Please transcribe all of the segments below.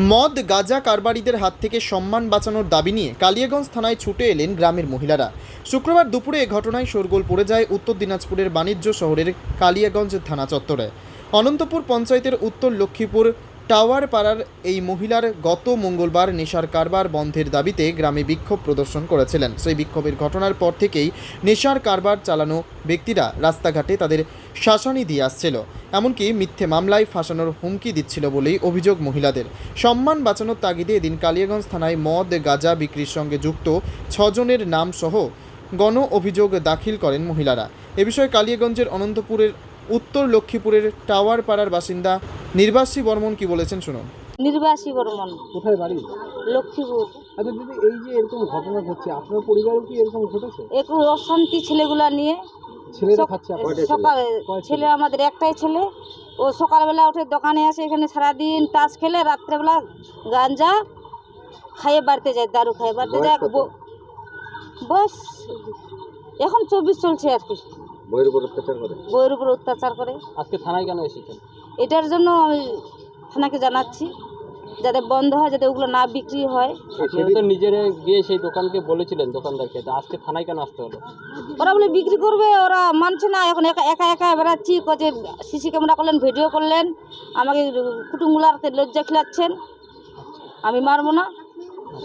মদ, গাঁজা কারবারিদের হাত থেকে সম্মান বাঁচানোর দাবি নিয়ে কালিয়াগঞ্জ থানায় ছুটে এলেন গ্রামের মহিলারা। শুক্রবার দুপুরে এ ঘটনায় শোরগোল পড়ে যায় উত্তর দিনাজপুরের বাণিজ্য শহরের কালিয়াগঞ্জ থানা চত্বরে। অনন্তপুর পঞ্চায়েতের উত্তর লক্ষ্মীপুর টাওয়ার পাড়ার এই মহিলার গত মঙ্গলবার নেশার কারবার বন্ধের দাবিতে গ্রামে বিক্ষোভ প্রদর্শন করেছিলেন। সেই বিক্ষোভের ঘটনার পর থেকেই নেশার কারবার চালানো ব্যক্তিরা রাস্তাঘাটে তাদের শাসানি দিয়ে আসছিল। এমনকি মিথ্যে মামলায় ফাঁসানোর হুমকি দিচ্ছিল বলেই অভিযোগ মহিলাদের। সম্মান বাঁচানোর তাগিদে এদিন কালিয়াগঞ্জ থানায় মদ, গাঁজা বিক্রির সঙ্গে যুক্ত ছজনের নাম সহ গণ অভিযোগ দাখিল করেন মহিলারা। এ বিষয়ে কালিয়াগঞ্জের অনন্তপুরের, উত্তর লক্ষ্মীপুরের টাওয়ার পাড়ার বাসিন্দা নির্বাসী বর্মন কি বলেছেন শুনুন। নির্বাসী বর্মন। কোথায় বাড়ি? লক্ষ্মীপুর। আচ্ছা দিদি এই যে এরকম ঘটনা ঘটছে আপনার পরিবারেও কি এরকম ঘটেছে? একটু অশান্তি ছেলেগুলা নিয়ে ছেলেরা খাচ্ছে সকালে ছেলে? আমাদের একটাই ছেলে। ও সকালবেলা উঠে দোকানে আসে এখানে সারাদিন তাস খেলে রাত্রেবেলা গাঞ্জা খাইয়ে বাড়তে যায় দারু খাইয়ে বাড়তে যায়। ব- বস এখন চব্বিশ চলছে আর কি। বইয়ের উপর অত্যাচার করে? বইয়ের উপর অত্যাচার করে। আজকে থানায় কেন এসেছেন? এটার জন্য আমি থানাকে জানাচ্ছি যাতে বন্ধ হয় যাতে ওগুলো না বিক্রি হয়। আপনারা তো নিজেরা গিয়ে সেই দোকানকে বলেছিলেন দোকানদারকে তো আজকে থানায় কেন আসতে হলো? ওরা বলে বিক্রি করবে ওরা মানছে না। এখন একা একা একা বেড়াচ্ছি যে সিসি ক্যামেরা করলেন ভিডিও করলেন। আমাকে কুটুমগুলারতে লজ্জা খেলাচ্ছেন। আমি মারবো না।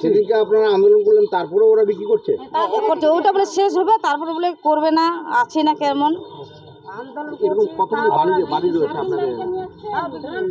সেদিনকে আপনারা আন্দোলন করলেন তারপরে ওরা বিক্রি করছে? এ করছে। ওইটা বলে শেষ হবে তারপরে বলে করবে না আছে না কেমন। এরকম কতগুলো বাড়ি বাড়ি রয়েছে আপনাদের?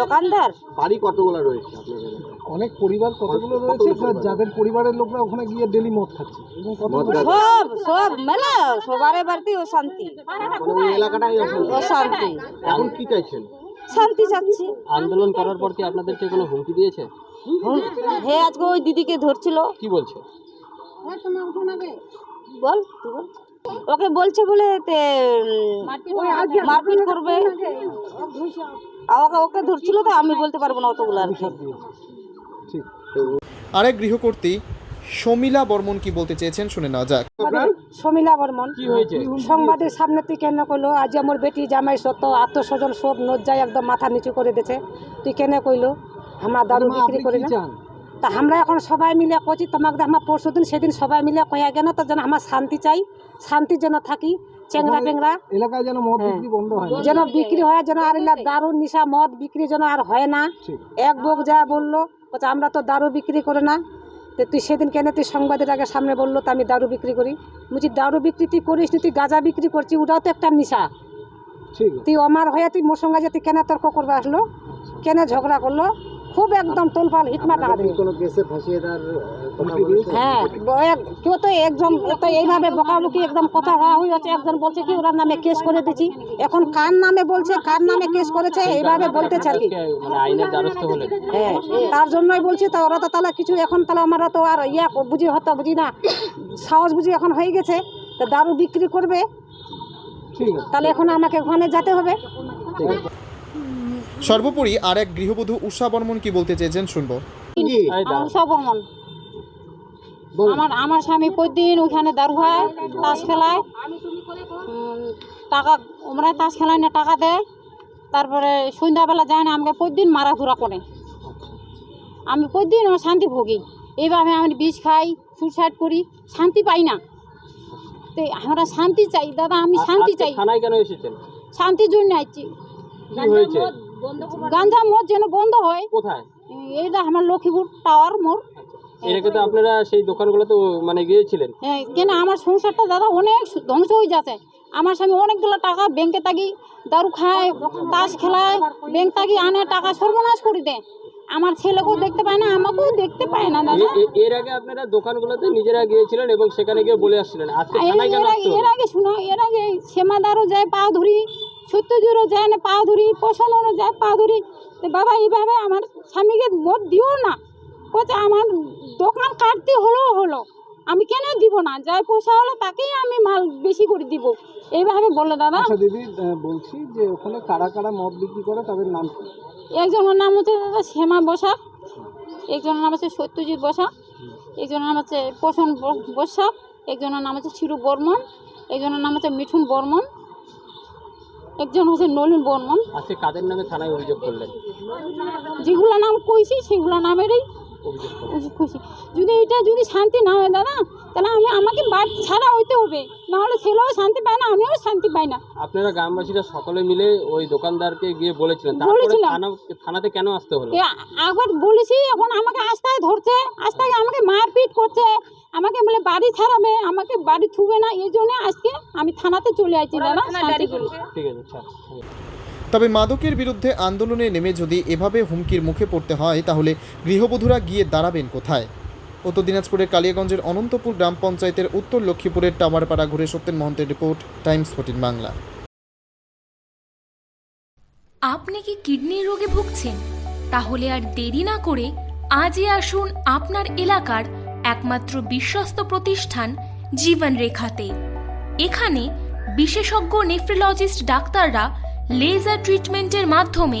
দোকানদার? বাড়ি কতগুলো রয়েছে আপনাদের অনেক পরিবার কতগুলো রয়েছে যাদের পরিবারের লোকরা ওখানে গিয়ে ডেলি মদ খাচ্ছে। সব সব মেলা সবারই বাড়িতে ও শান্তি এলাকাটাই ও শান্তি এখন কি চাইছেন? শান্তি চাচ্ছি। আন্দোলন করার পর কি আপনাদেরকে কোনো হুমকি দিয়েছে? হে আজকে ওই দিদিকে ধরছিল। কি বলছে? বল তুই বল। ওকে বলছে বলে তে মারপিট করবে। আর ওকে ওকে ধরছিল তো আমি বলতে পারব না অতগুলো আর কি। আরেক গৃহকর্ত্রী শমিলা বর্মন কি বলতে চেয়েছেন শুনে নেওয়া যাক। শমিলা বর্মন সংবাদের সামনে তুই কেন কইলো? আজ আমার বেটি জামাই সত্য আত্মস্বজন সব নজ্জায় একদম মাথা নিচু করে দিয়েছে। তুই কেন কইলো? আমরা দারু বিক্রি করে না? তা আমরা এখন সবাই মিলে কছি তোমাকে আমার পরশু দিন সেদিন সবাই মিলে কয়া গেল তো যেন আমার শান্তি চাই শান্তির জন্য থাকি চেংরা এলাকায় যেন মদ হ্যাঁ। বিক্রি বন্ধ হয় যেন বিক্রি হয় যেন আর এলা দারু নিশা মদ বিক্রি যেন আর হয় না। এক বোক যা বলল বলছে আমরা তো দারু বিক্রি করে না। তো তুই সেদিন কেন তুই সংবাদের আগে সামনে বলল তো আমি দারু বিক্রি করি? বলছি দারু বিক্রি তুই করিস তুই গাঁজা বিক্রি করছি ওটাও তো একটা নিশা। তুই আমার হয়ে তুই মোর সঙ্গে যে তুই কেন তর্ক করবে আসলো? কেন ঝগড়া করল? খুব একদম তোলপাল হিটমা টাকা দেবে কোনো কেসে ফাঁসিয়ে তার হ্যাঁ এক- কেউ তো একজন তো এইভাবে বকাবকি একদম কথা হওয়া হয়েছে একজন বলছে কি ওরা নামে কেস করে দিচ্ছি এখন কার নামে বলছে কার নামে কেস করেছে এইভাবে বলতেছে আর কি। মানে আইনের দ্বারস্থ হলেন। হ্যাঁ তার জন্যই বলছি তা ওরা তো তাহলে কিছু এখন তাহলে আমরা তো আর ইয়া বুঝি হতো বুঝি না। সাহস বুঝি এখন হয়ে গেছে। তা দারু বিক্রি করবে। ঠিক তাহলে এখন আমাকে ওখানে যেতে হবে। সর্বোপরি আর এক গৃহবধূ উষা বর্মন কি বলতে চেয়েছেন শুনব। আমার বর্মন। আমার আমার স্বামী প্রতিদিন ওখানে দারু খায় তাস খেলায়। টাকা ওমরা তাস খেলায় না টাকা দেয়। তারপরে সন্ধ্যাবেলা যায় না আমাকে প্রতিদিন মারাধুরা করে। আমি প্রতিদিন আমার শান্তি ভোগি। এইভাবে আমি বিষ খাই সুইসাইড করি শান্তি পাই না। তো আমরা শান্তি চাই দাদা আমি শান্তি চাই। শান্তির জন্য আইছি। কি হয়েছে। গাঞ্জা মদ যেন বন্ধ হয়। কোথায়? এইটা আমার লক্ষ্মীপুর টাওয়ার মোড়। এর আগে তো আপনারা সেই দোকানগুলোতে মানে গিয়েছিলেন। হ্যাঁ, কেন আমার সংসারটা দাদা অনেক ধ্বংস হয়ে যাচ্ছে। আমার স্বামী অনেকগুলো টাকা ব্যাংকে থাকি দারু খায় তাস খেলায় ব্যাংক থাকি আনে টাকা সর্বনাশ করে দেয়। আমার ছেলেকেও দেখতে পায় না আমাকেও দেখতে পায় না দাদা। এর আগে আপনারা দোকানগুলোতে নিজেরা গিয়েছিলেন এবং সেখানে গিয়ে বলে আসছিলেন। আজকে এর থানায় কেন এর আগে হলো? এর আগে শুনো এর আগে শ্যামাদারও যায় পা ধরি সত্যজিরও যায় না পা ধরি পছন্দরও যায় পা ধরি তো বাবা এইভাবে আমার স্বামীকে মত দিও না। বলছে আমার দোকান কাটতে হলেও হলো। আমি কেন দিব না? যাই পয়সা হলো তাকেই আমি মাল বেশি করে দিব। এইভাবে বলল দাদা। আচ্ছা দিদি বলছি যে ওখানে কারা কারা মদ বিক্রি করে তাদের নাম কি? একজনের নাম হচ্ছে দাদা শ্যামা বসাক একজনের নাম হচ্ছে সত্যজিৎ বসাক একজনের নাম হচ্ছে পোষণ বসাক একজনের নাম হচ্ছে শিরু বর্মন একজনের নাম হচ্ছে মিঠুন বর্মন একজন হচ্ছে নলিন বর্মন। আজকে কাদের নামে থানায় অভিযোগ করলেন? যেগুলো নাম কইছি সেগুলো নামেরই খুশি যদি এটা যদি শান্তি না হয় দাদা তাহলে আমি আমাকে বাড়ি ছাড়া হইতে হবে? নাহলে ছেলেও শান্তি পায় না আমিও শান্তি পাই না। আপনারা গ্রামবাসীরা সকলে মিলে ওই দোকানদারকে গিয়ে বলেছিলেন তারপরে বলেছিলাম। থানা থানাতে কেন আসতে হলো? এ বলেছি এখন আমাকে আস্তায় ধরছে আস্তায় আমাকে মারপিট করছে আমাকে বলে বাড়ি ছাড়াবে আমাকে বাড়ি থুবে না এই জন্য আজকে আমি থানাতে চলে আসছি দাদা শান্তি করে। ঠিক আছে ছাড়। তবে মাদকের বিরুদ্ধে আন্দোলনে নেমে যদি এভাবে হুমকির মুখে পড়তে হয় তাহলে গৃহবধূরা গিয়ে দাঁড়াবেন কোথায়? উত্তর দিনাজপুরের কালিয়াগঞ্জের অনন্তপুর গ্রাম পঞ্চায়েতের উত্তর লক্ষ্মীপুরের টাওয়ারপাড়া ঘুরে Satyen মহন্তের report, Times fourteen Bangla. আপনি কি কিডনির রোগে ভুগছেন? তাহলে আর দেরি না করে আজই আসুন আপনার এলাকার একমাত্র বিশ্বস্ত প্রতিষ্ঠান জীবন রেখাতে এখানে বিশেষজ্ঞ নেফ্রোলজিস্ট ডাক্তাররা লেজার ট্রিটমেন্টের মাধ্যমে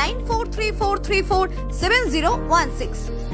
9434347016